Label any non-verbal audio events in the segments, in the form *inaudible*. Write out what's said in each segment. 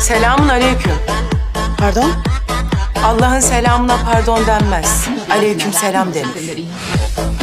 Selamun aleyküm. Pardon? Allah'ın selamına pardon denmez. Aleyküm selam denir.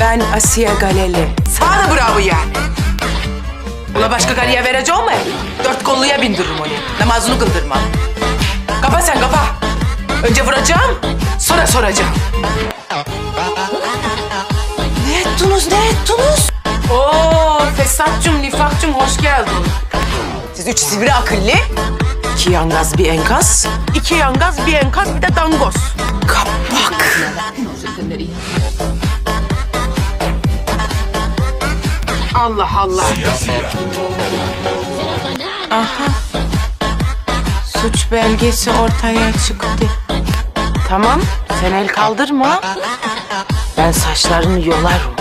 Ben Asiye Galeli. Sana da bravo yani. Ula başka karıya vereceğim mi? Dört kolluya bindiririm onu. Namazını kıldırmam. Kapa sen kapa. Önce vuracağım, sonra soracağım. Ne ettiniz, ne ettiniz? Oo, fesatçım, nifakçım hoş geldin. Siz üç sivri akıllı. İki yangaz, bir enkaz. İki yangaz, bir enkaz, bir de dangoz. Kapak. Allah Allah. Aha. Suç belgesi ortaya çıktı. Tamam, sen el kaldırma. Ben saçlarını yolarım.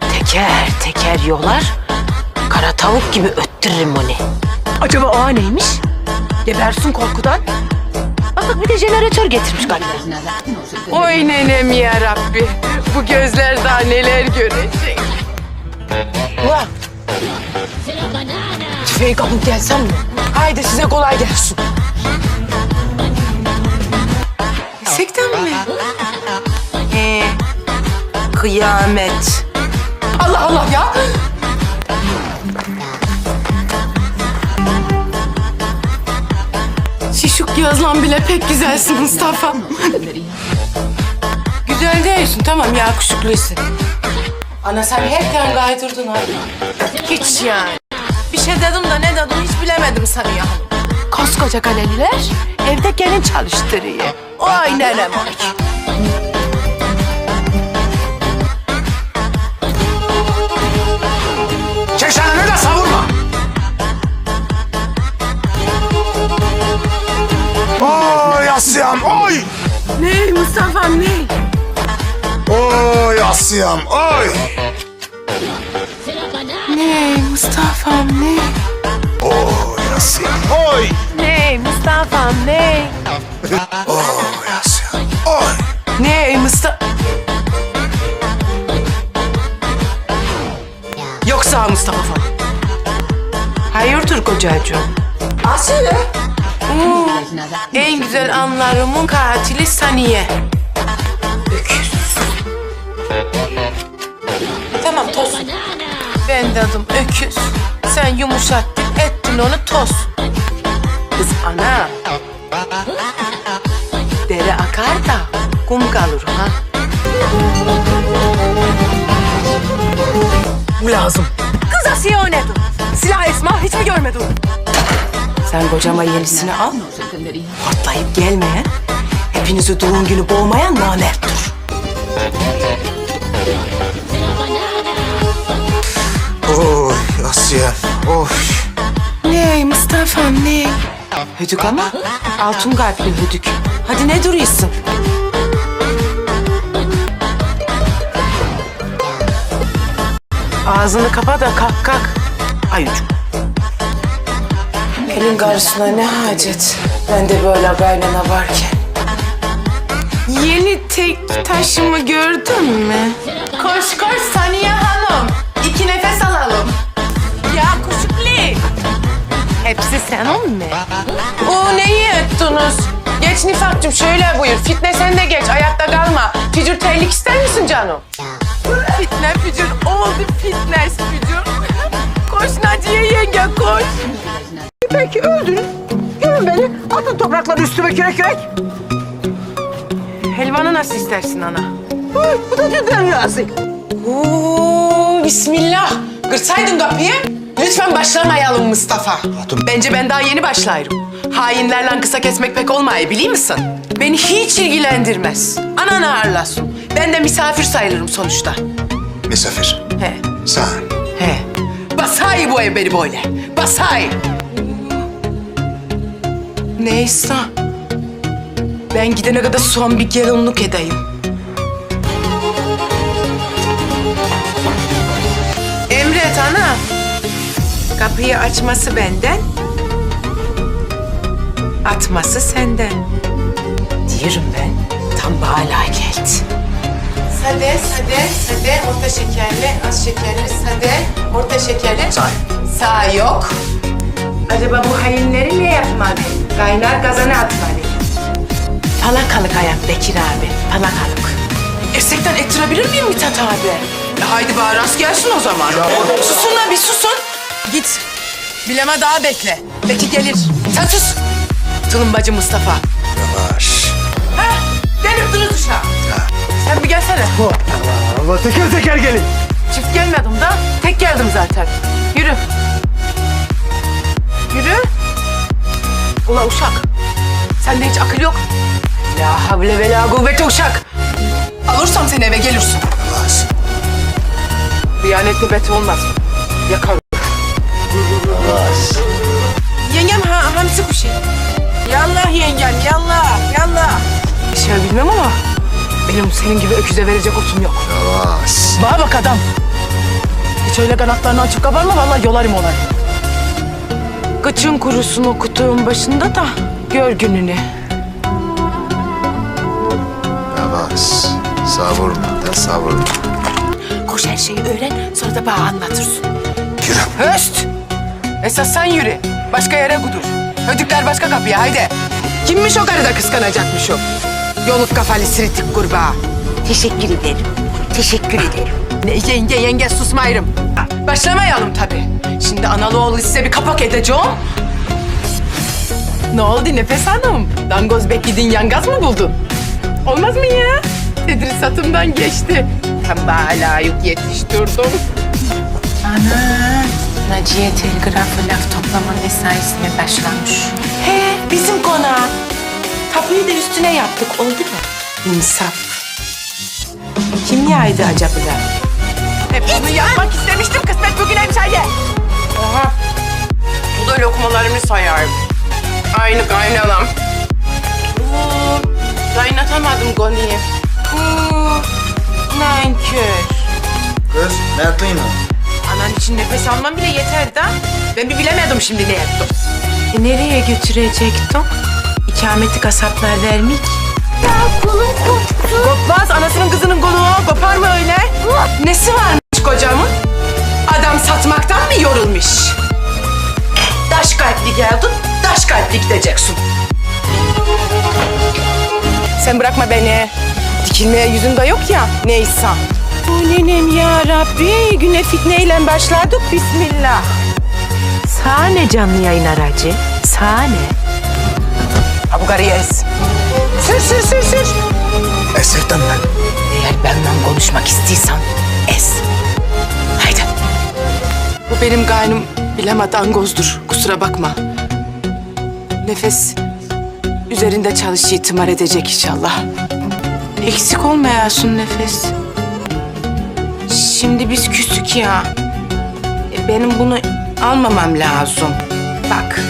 Teker teker yolar. Kara tavuk gibi öttürürüm onu. Acaba o neymiş? Gebersin korkudan. Bak bak bir de jeneratör getirmiş galiba. Oy nenem ya Rabbi. Bu gözler daha neler görecek. Ulan. Tüfeği kapıp gelsem mi? Haydi size kolay gelsin. Sekten mi? He. Kıyamet. Allah Allah ya. Şişuk yazlan bile pek güzelsin Mustafa. Güzel değilsin tamam yakışıklısın. Ana sen hepten gaydırdın ha. Hiç yani. Bir şey dedim de ne dedim hiç bilemedim seni ya. Koskoca kaleliler evde gelin çalıştırıyor. Ay nenem ay. Asya'm oy. Ne Mustafa'm ne? Oy Asya'm oy. Ne Mustafa'm ne? Oy Asya'm oy. Ne Mustafa? Yoksa Mustafa falan. Hayırdır kocacığım? Asiye. En güzel anlarımın katili Saniye. Ben de adım Öküz. Sen yumuşattın, ettin onu toz. Kız ana. Dere akar da kum kalır ha. Bu lazım. Kız Asiye o nedir? Silah Esma hiç mi görmedin? Sen kocama yenisini al. Hortlayıp gelmeyen, hepinizi doğum günü boğmayan namerttir. Oy Asya'm oy. Ne Mustafa'm ne? Hödük ama altın kalpli hödük. Hadi ne duruyorsun? Ağzını kapa da kalk kalk. Ayucuk. Elin karşısına ne hacet? Ben de böyle kaynana varken. Yeni tek taşımı gördün mü? Koş koş Saniye Hanım. Nifak'cığım şöyle buyur. Fitne sen de geç ayakta kalma. Fücür terlik ister misin canım? Fitne fücür oldu fitness fücür. Koş Naciye yenge koş. Peki öldürün. Görün beni. Atın toprakları üstüme kürek kürek. Helvanı nasıl istersin ana? Hı, Bu da dünden razı. Oo, bismillah. Kırsaydın kapıyı. Lütfen başlamayalım Mustafa. Hatun. Bence ben daha yeni başlarım. Hainlerle kısa kesmek pek olmayı biliyor musun? Beni hiç ilgilendirmez. Anan ağırlasın. Ben de misafir sayılırım sonuçta. Misafir. He, Sen. he. Basay bu ev beni böyle. Basay. Neyse. Ben gidene kadar son bir gelinlik edeyim. Emret ana. Kapıyı açması benden. Atması senden. Diyorum ben. Tam hala geldi. Sade, sade, sade, orta şekerli, az şekerli, sade, orta şekerli. Say. Sağ yok. Acaba bu hainleri ne yapmalı? Kaynar kazana atmalı. Falakalık hayat Bekir abi. Falakalık. Gerçekten ettirebilir miyim Mithat abi? Ya haydi bana rast gelsin o zaman. Susun lan bir susun. Git. Bileme daha bekle. Belki gelir. Sen sus. Tulumbacı Mustafa. Durun uşağı. Sen bir gelsene. Allah teker teker gelin. Çift gelmedim da tek geldim zaten. Yürü. Yürü. Ula uşak. Sende hiç akıl yok. La havle ve la kuvvete uşak. Alırsam seni eve gelirsin. Yavaş. Diyanet nöbeti olmaz. Yakar. Yavaş. Yengem ha, hamsi kuşu. Yallah yengem, yallah, yallah. Şey bilmem ama benim senin gibi öküze verecek otum yok. Yavaş. Bana bak adam. Hiç öyle kanatlarını açıp kabarma vallahi yolarım olayı. Kıçın kurusun o kutuğun başında da gör gününü. Yavaş. Savurma da savurma. Koş her şeyi öğren sonra da bana anlatırsın. Yürü. Höst! Esas sen yürü. Başka yere kudur. Ödükler başka kapıya haydi. Kimmiş o karıda kıskanacakmış o? Yoluk kafalı siritik kurbağa. Teşekkür ederim. Teşekkür ederim. Ne yenge yenge susmayırım. Başlamayalım tabii. Şimdi analı oğlu size bir kapak edeceğim. Ne oldu Nefes Hanım? Dangoz beklediğin yangaz mı buldun? Olmaz mı ya? Tedrisatımdan geçti. Hem bana yük yetiştirdim. Ana, Naciye telgrafı laf toplama mesaisine başlamış. He bizim konağa. Tapuyu da üstüne yaptık oldu mu? İnsaf. Kim yaydı acaba da? Hep bunu yapmak istemiştim kısmet bugüneymiş hadi. Oha. Bu da lokmalarımı sayar. Aynı kaynanam. Oo, kaynatamadım Goni'yi. Oo, nankör. Kız ne yaptın yine? Anan için nefes almam bile yeter da. Ben bir bilemedim şimdi ne yaptım. E, nereye götürecektim? İkameti kasaplar vermek. Ya kulum koptu. Kopmaz anasının kızının kolu o. Kopar mı öyle? Nesi varmış kocamın? Adam satmaktan mı yorulmuş? Daş kalpli geldin, daş kalpli gideceksin. Sen bırakma beni. Dikilmeye yüzün de yok ya, neyse. Bu nenem ya Rabbi, güne fitneyle başladık, bismillah. Sahne canlı yayın aracı. Sahne. Bu karıyı ez. Sür sür sür sür. Esirden ben. Eğer benimle konuşmak istiyorsan es. Haydi. Bu benim kaynım bilemedi angozdur. Kusura bakma. Nefes üzerinde çalış itimar edecek inşallah. Eksik olmayasın nefes. Şimdi biz küsük ya. E, Benim bunu almamam lazım. Bak.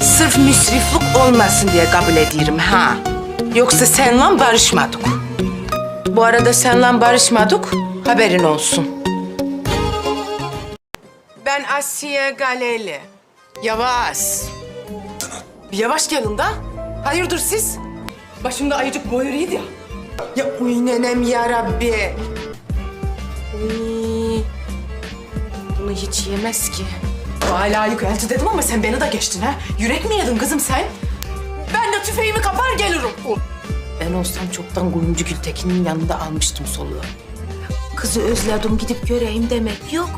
Sırf müsriflik olmasın diye kabul ediyorum ha. Yoksa senle barışmadık. Bu arada senle barışmadık, haberin olsun. Ben Asiye Galeli. Yavaş. Yavaş gelin da. Hayırdır siz? Başımda ayıcık boyuruydu ya. Ya uy nenem ya Rabbi. Uy. Bunu hiç yemez ki. Hala yükselti dedim ama sen beni de geçtin ha. Yürek mi yedin kızım sen? Ben de tüfeğimi kapar gelirim. Ben olsam çoktan kuyumcu Gültekin'in yanında almıştım soluğu. Kızı özledim gidip göreyim demek yok.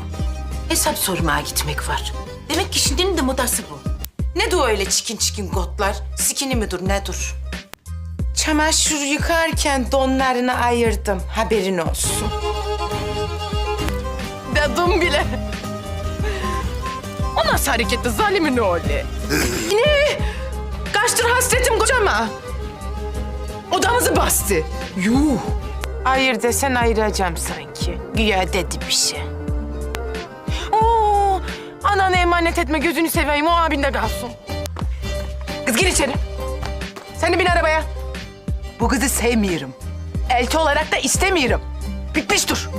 Hesap sormaya gitmek var. Demek ki şimdinin de modası bu. Ne de öyle çikin çikin gotlar? Sikini midir nedir? Çamaşır yıkarken donlarını ayırdım. Haberin olsun. Dedim bile. O nasıl hareketli zalimin oğlu? *laughs* ne? Kaçtır hasretim kocama. Odamızı bastı. Yuh. Hayır desen ayıracağım sanki. Güya dedi bir şey. Oo, ananı emanet etme gözünü seveyim o abinde kalsın. Kız gir içeri. Sen de bin arabaya. Bu kızı sevmiyorum. Elti olarak da istemiyorum. Bitmiş dur.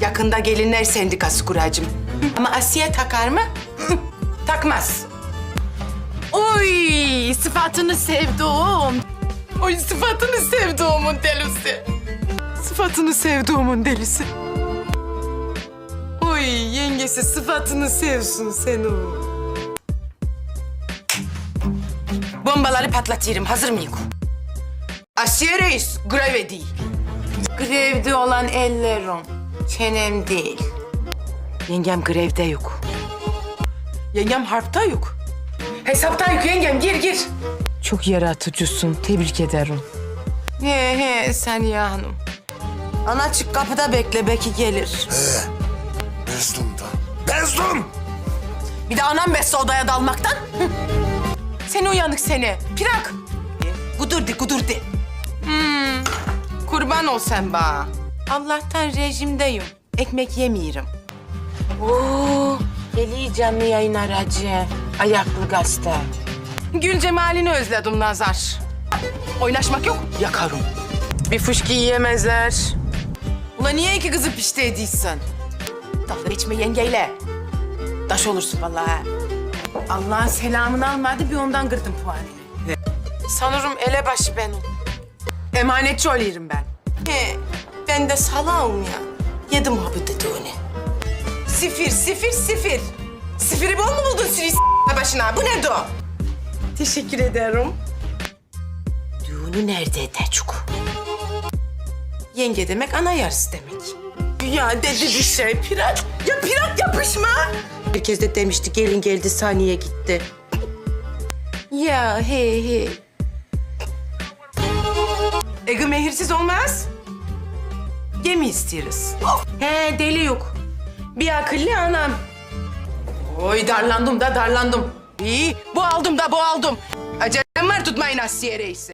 Yakında gelinler sendikası kuracağım. Ama Asiye takar mı? *laughs* Takmaz. Oy sıfatını sevdim. Oy sıfatını sevduğumun delisi. Sıfatını sevduğumun delisi. Oy yengesi sıfatını sevsin sen o. Bombaları patlatırım. Hazır mıyım? Asiye Reis, greve değil. Grevde olan ellerim, çenem değil. Yengem grevde yok. Yengem harpta yok. Hesapta yok yengem, gir gir. Çok yaratıcısın. Tebrik ederim. He he Saniye Hanım. Ana çık kapıda bekle, belki gelir. Bezdum da. Bezdum! Bir de anam besse odaya dalmaktan. Hı. Seni uyanık seni. Pirak. Gudurdi gudurdi. Hmm. Kurban ol sen bana. Allah'tan rejimdeyim. Ekmek yemiyorum. Oo, geliyor canlı yayın aracı. Ayaklı gazete. Gül cemalini özledim Nazar. Oynaşmak yok, yakarım. Bir fışkı yiyemezler. Ulan niye iki kızı pişti ediysen? Dalga içme yengeyle. Taş olursun vallahi. Allah'ın selamını almadı bir ondan kırdım puanını. Sanırım elebaşı benim. Emanetçi oluyorum ben. He, ben de salağım ya. Yedim abi dediğini. Sifir, sifir, sifir. Sifiri bol mu buldun sürü başına? Bu ne do? Teşekkür ederim. Düğünü nerede Tecuk? Yenge demek ana yarısı demek. Ya dedi bir şey pirat. Ya pirat yapışma. Herkes de demişti gelin geldi saniye gitti. Ya he he. Ege mehirsiz olmaz. Gemi istiyoruz. He deli yok. Bir akıllı anam. Oy darlandım da darlandım. İyi bu aldım da bu aldım. Acelem var tutmayın Asiye Reis'i.